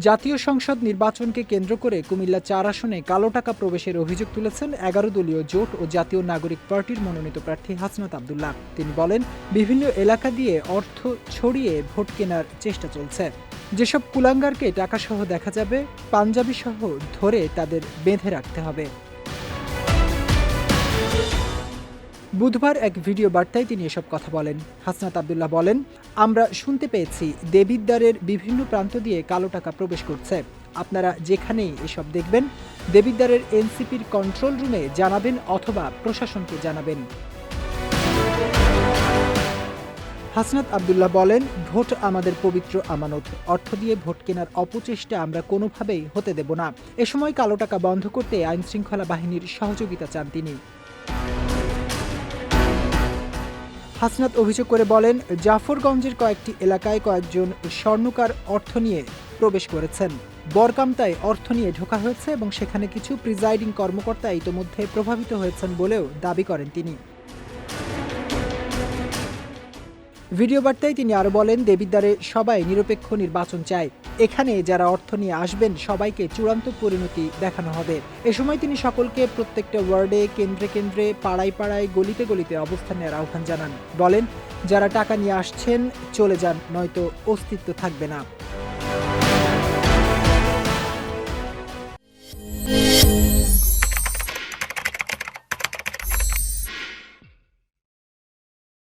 জাতীয় সংসদ নির্বাচনকে কেন্দ্র করে কুমিল্লা চার আসনে কালো টাকা প্রবেশের অভিযোগ তুলেছেন এগারো দলীয় জোট ও জাতীয় নাগরিক পার্টির মনোনীত প্রার্থী হাসনাত আবদুল্লাহ। তিনি বলেন, বিভিন্ন এলাকা দিয়ে অর্থ ছড়িয়ে ভোট কেনার চেষ্টা চলছে। যেসব কুলাঙ্গারকে টাকাসহ দেখা যাবে পাঞ্জাবি সহ ধরে তাদের বেঁধে রাখতে হবে। বুধবার এক ভিডিও বার্তায় তিনি এসব কথা বলেন। হাসনাত আবদুল্লাহ বলেন, আমরা শুনতে পেয়েছি, দেবিদ্বারের বিভিন্ন প্রান্ত দিয়ে কালো টাকা প্রবেশ করছে। আপনারা যেখানেই এসব দেখবেন, দেবিদ্বারের এনসিপির কন্ট্রোল রুমে জানাবেন অথবা প্রশাসনকে জানাবেন। হাসনাত আবদুল্লাহ বলেন, ভোট আমাদের পবিত্র আমানত। অর্থ দিয়ে ভোট কেনার অপচেষ্টা আমরা কোনোভাবেই হতে দেব না। এ সময় কালো টাকা বন্ধ করতে আইনশৃঙ্খলা বাহিনীর সহযোগিতা চান তিনি। হাসনাত অভিযোগ করে বলেন, জাফরগঞ্জের কয়েকটি এলাকায় কয়েকজন স্বর্ণকার অর্থ নিয়ে প্রবেশ করেছেন। বরকামতায় অর্থ নিয়ে ঢোকা হয়েছে এবং সেখানে কিছু প্রিজাইডিং কর্মকর্তা ইতোমধ্যে প্রভাবিত হয়েছেন বলেও দাবি করেন তিনি। ভিডিও বার্তায় তিনি আরও বলেন, দেবিদ্বারে সবাই নিরপেক্ষ নির্বাচন চায়। এখানে যারা অর্থ নিয়ে আসবেন, সবাইকে চূড়ান্ত পরিণতি দেখানো হবে। এ সময় তিনি সকলকে প্রত্যেকটা ওয়ার্ডে, কেন্দ্রে কেন্দ্রে, পাড়ায় পাড়ায়, গলিতে গলিতে অবস্থান নেওয়ার আহ্বান জানান। বলেন, যারা টাকা নিয়ে আসছেন, চলে যান, নয়তো অস্তিত্ব থাকবে না।